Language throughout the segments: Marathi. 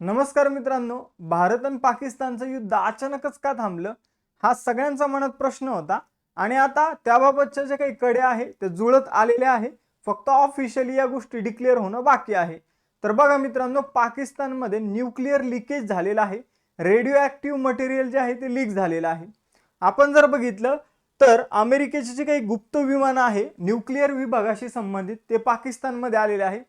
नमस्कार मित्रांनो भारत आणि पाकिस्तानचं युद्ध अचानकच का थांबलं? हा सगळ्यांचा मनात प्रश्न होता आणि आता त्याबाबतच्या जे काही कडे आहे ते जुळत आलेले आहे. फक्त ऑफिशियली या गोष्टी डिक्लेअर होणं बाकी आहे. तर बघा मित्रांनो पाकिस्तानमध्ये न्यूक्लिअर लिकेज झालेलं आहे. रेडिओ ॲक्टिव्ह मटेरियल जे आहे ते लीक झालेलं आहे. आपण जर बघितलं तर अमेरिकेचे जे काही गुप्त विमानं आहे न्यूक्लिअर विभागाशी संबंधित ते पाकिस्तानमध्ये आलेले आहे.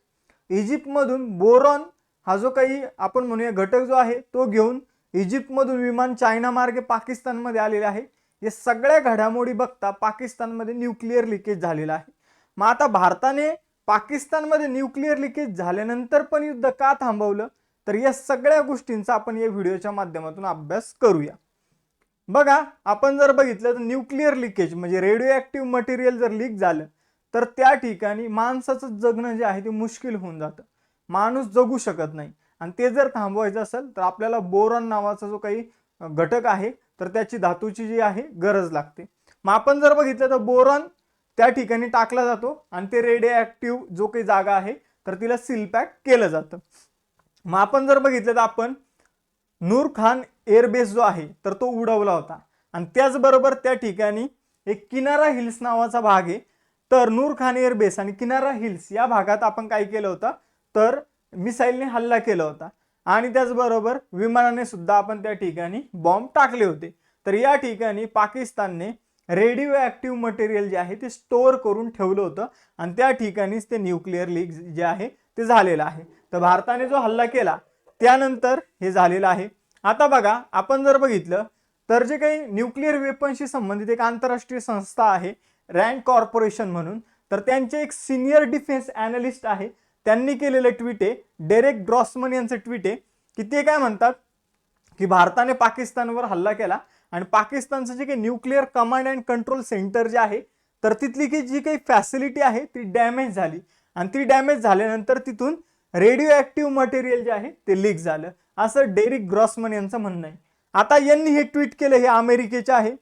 इजिप्तमधून बोरॉन हा जो काही आपण म्हणूया घटक जो आहे तो घेऊन इजिप्तमधून विमान चायना मार्गे पाकिस्तानमध्ये आलेले आहे. या सगळ्या घडामोडी बघता पाकिस्तानमध्ये न्यूक्लिअर लिकेज झालेला आहे. मग आता भारताने पाकिस्तानमध्ये न्यूक्लिअर लिकेज झाल्यानंतर पण युद्ध का थांबवलं? तर या सगळ्या गोष्टींचा आपण या व्हिडिओच्या माध्यमातून अभ्यास करूया. बघा आपण जर बघितलं तर न्यूक्लिअर लिकेज म्हणजे रेडिओ ॲक्टिव्ह मटेरियल जर लीक झालं तर त्या ठिकाणी माणसाचं जगणं जे आहे ते मुश्किल होऊन जातं. माणूस जगू शकत नाही. आणि ते जर थांबवायचं असेल तर आपल्याला बोरॉन नावाचा जो काही घटक आहे तर त्याची धातूची जी आहे गरज लागते. मग आपण जर बघितलं तर बोरॉन त्या ठिकाणी टाकला जातो आणि ते रेडिओ ॲक्टिव्ह जो काही जागा आहे तर तिला सील पॅक केलं जातं. मग आपण जर बघितलं तर आपण नूर खान एअरबेस जो आहे तर तो उडवला होता. आणि त्याचबरोबर त्या ठिकाणी एक किनारा हिल्स नावाचा भाग आहे. तर नूर खान एअरबेस आणि किनारा हिल्स या भागात आपण काय केलं होतं तर मिसाईलने हल्ला केला होता. आणि त्याचबरोबर विमानाने सुद्धा आपण त्या ठिकाणी बॉम्ब टाकले होते. तर या ठिकाणी पाकिस्तानने रेडिओ ॲक्टिव्ह मटेरियल जे आहे ते स्टोअर करून ठेवलं होतं. आणि त्या ठिकाणीच ते न्यूक्लिअर लीक जे आहे ते झालेलं आहे. तर भारताने जो हल्ला केला त्यानंतर हे झालेलं आहे. आता बघा आपण जर बघितलं तर जे काही न्यूक्लिअर वेपनशी संबंधित एक आंतरराष्ट्रीय संस्था आहे रँक कॉर्पोरेशन म्हणून तर त्यांचे एक सिनियर डिफेन्स ॲनालिस्ट आहे. त्यांनी केलेलं ट्विट आहे. डेरेक ड्रॉसमन यांचं ट्विट आहे. की ते काय म्हणतात? की भारताने पाकिस्तानवर हल्ला केला आणि पाकिस्तानचं जे काही nuclear command and control centre जे आहे तर तिथली की जी काही फॅसिलिटी आहे ती डॅमेज झाली. आणि ती डॅमेज झाल्यानंतर तिथून रेडिओ ॲक्टिव्ह मटेरियल जे आहे ते लीक झालं. असं डेरिक ग्रॉसमन यांचं म्हणणं आहे. आता यांनी हे ट्विट केलं हे अमेरिकेचे आहे.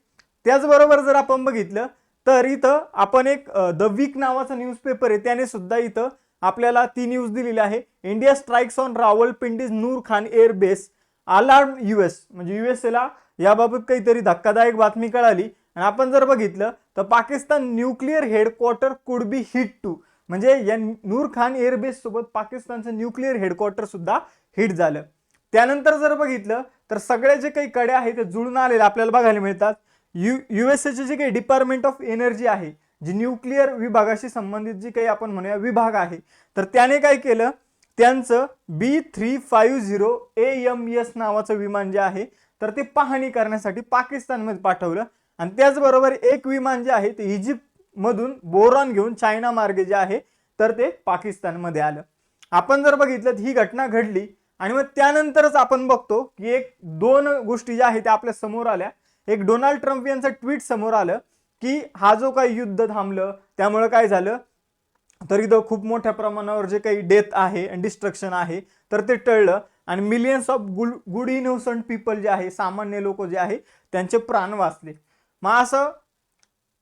त्याचबरोबर जर आपण बघितलं तर इथं आपण एक द वीक नावाचा न्यूजपेपर आहे. त्याने सुद्धा इथं आपल्याला ती न्यूज दिलेली आहे. India strikes on Rawalpindi's Nur Khan air base alarm U S म्हणजे यू एस एला याबाबत काहीतरी धक्कादायक बातमी कळाली. आणि आपण जर बघितलं तर Pakistan nuclear headquarter could be hit to म्हणजे या नूर खान एअरबेस सोबत पाकिस्तानचं न्यूक्लिअर हेडक्वार्टर सुद्धा हिट झालं. त्यानंतर जर बघितलं तर सगळे जे काही कडे आहेत ते जुळून आलेले आपल्याला बघायला मिळतात. यू यू एस एचे जे काही डिपार्टमेंट ऑफ एनर्जी आहे जी न्यूक्लिअर विभागाशी संबंधित जी काही आपण म्हणूया विभाग आहे तर त्याने काय केलं? त्यांचं B three five zero A M S नावाचं विमान जे आहे तर ते पाहणी करण्यासाठी पाकिस्तानमध्ये पाठवलं. आणि त्याचबरोबर एक विमान जे आहे ते इजिप्तमधून बोरॉन घेऊन चायना मार्गे जे आहे तर ते पाकिस्तानमध्ये आलं. आपण जर बघितलं तर ही घटना घडली आणि मग त्यानंतरच आपण बघतो की एक दोन गोष्टी ज्या आहेत त्या आपल्यासमोर आल्या. एक डोनाल्ड ट्रम्प यांचं ट्विट समोर आलं की हा जो काही युद्ध थांबलं त्यामुळं काय झालं? तर इथं खूप मोठ्या प्रमाणावर जे काही डेथ आहे डिस्ट्रक्शन आहे तर ते टळलं. आणि millions of good good innocent people जे आहे सामान्य लोक जे आहे त्यांचे प्राण वाचले. मग असं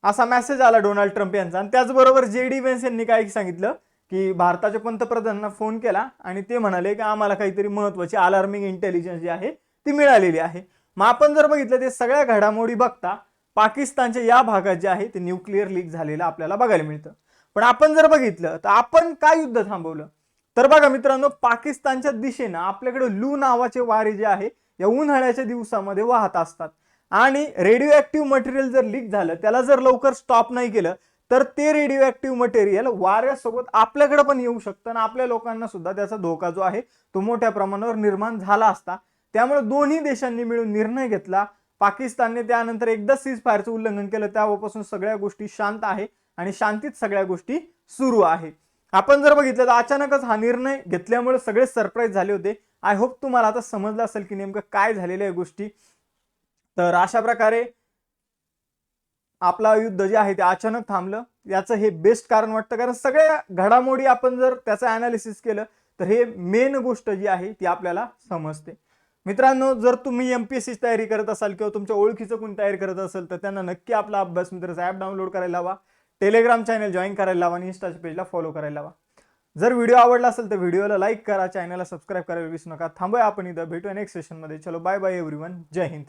असा मेसेज आला डोनाल्ड ट्रम्प यांचा. आणि त्याचबरोबर जे डी वेन्स यांनी काय सांगितलं? की भारताच्या पंतप्रधानांना फोन केला आणि ते म्हणाले की आम्हाला काहीतरी महत्वाची अलार्मिंग इंटेलिजन्स जी आहे ती मिळालेली आहे. मग आपण जर बघितलं ते सगळ्या घडामोडी बघता पाकिस्तानच्या या भागात जे आहे ते न्यूक्लिअर लीक झालेलं आपल्याला बघायला मिळतं. पण आपण जर बघितलं तर आपण काय युद्ध थांबवलं? तर बघा मित्रांनो पाकिस्तानच्या दिशेनं आपल्याकडे लू नावाचे वारे जे आहे या उन्हाळ्याच्या दिवसामध्ये वाहत असतात. आणि रेडिओ ॲक्टिव्ह मटेरियल जर लीक झालं त्याला जर लवकर स्टॉप नाही केलं तर ते रेडिओ ॲक्टिव्ह मटेरियल वाऱ्यासोबत आपल्याकडे पण येऊ शकतं आणि आपल्या लोकांना सुद्धा त्याचा धोका जो आहे तो मोठ्या प्रमाणावर निर्माण झाला असता. त्यामुळे दोन्ही देशांनी मिळून निर्णय घेतला पाकिस्तानने त्यानंतर एकदा सीज फायरचं उल्लंघन केलं. तेव्हापासून सगळ्या गोष्टी शांत आहे आणि शांतीत सगळ्या गोष्टी सुरू आहे. आपण जर बघितलं तर अचानकच हा निर्णय घेतल्यामुळे सगळे सरप्राईज झाले होते. आय होप तुम्हाला आता समजलं असेल की नेमकं काय झालेल्या आहे गोष्टी. तर अशा प्रकारे आपला युद्ध जे आहे ते अचानक थांबलं. याचं हे बेस्ट कारण वाटतं. कारण सगळ्या घडामोडी आपण जर त्याचं अनालिसिस केलं तर हे मेन गोष्ट जी आहे ती आपल्याला समजते. मित्रांनो जर तुम्ही एम पी एस सीची तयारी करत असाल किंवा तुमच्या ओळखीचं कोणी तयारी करत असेल तर त्यांना नक्की आपला अभ्यास मित्राचा ॲप डाउनलोड करायला हवा टेलिग्राम चॅनल जॉईन करायला लावा आणि इंस्टाच्या पेजला फॉलो करायला लावा. जर व्हिडिओ आवडला असेल तर व्हिडिओला लाईक करा चॅनलला सबस्क्राईब करायला विसरू नका. थांबूया आपण इथं भेटूया नेक्स्ट सेशनमध्ये चलो बाय बाय एव्हरीवन जय हिंद.